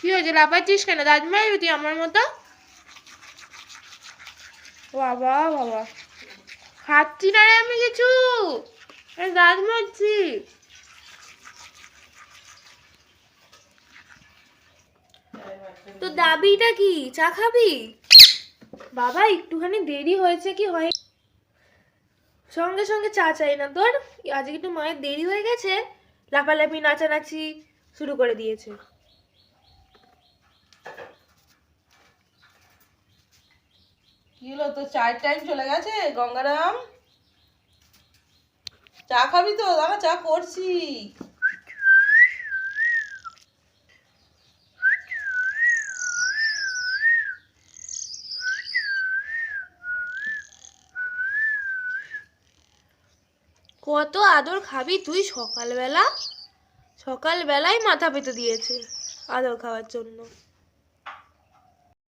কি হয়েছে, লাফাচ্ছিস কেন? তুই আমার মতো? বাবা বাবা। খাচ্ছি না রে আমি কিছু। দাঁত মারছি। তো দাবিটা কি? চা খাবি? বাবা, একটুখানি দেরি হয়েছে কি হয়? সঙ্গে সঙ্গে চা চাই না তোর। আজকে একটু মায়ের দেরি হয়ে গেছে। লাফালাফি, নাচানাচি শুরু করে দিয়েছে। কি হলো চায়ের টাইম চলে গেছে? গঙ্গারাম? চা খাবি তো? দাদা, চা করছি। কত আদর খাবি তুই সকালবেলা? সকালবেলায় মাথা পেতে দিয়েছে আদর খাওয়ার জন্য।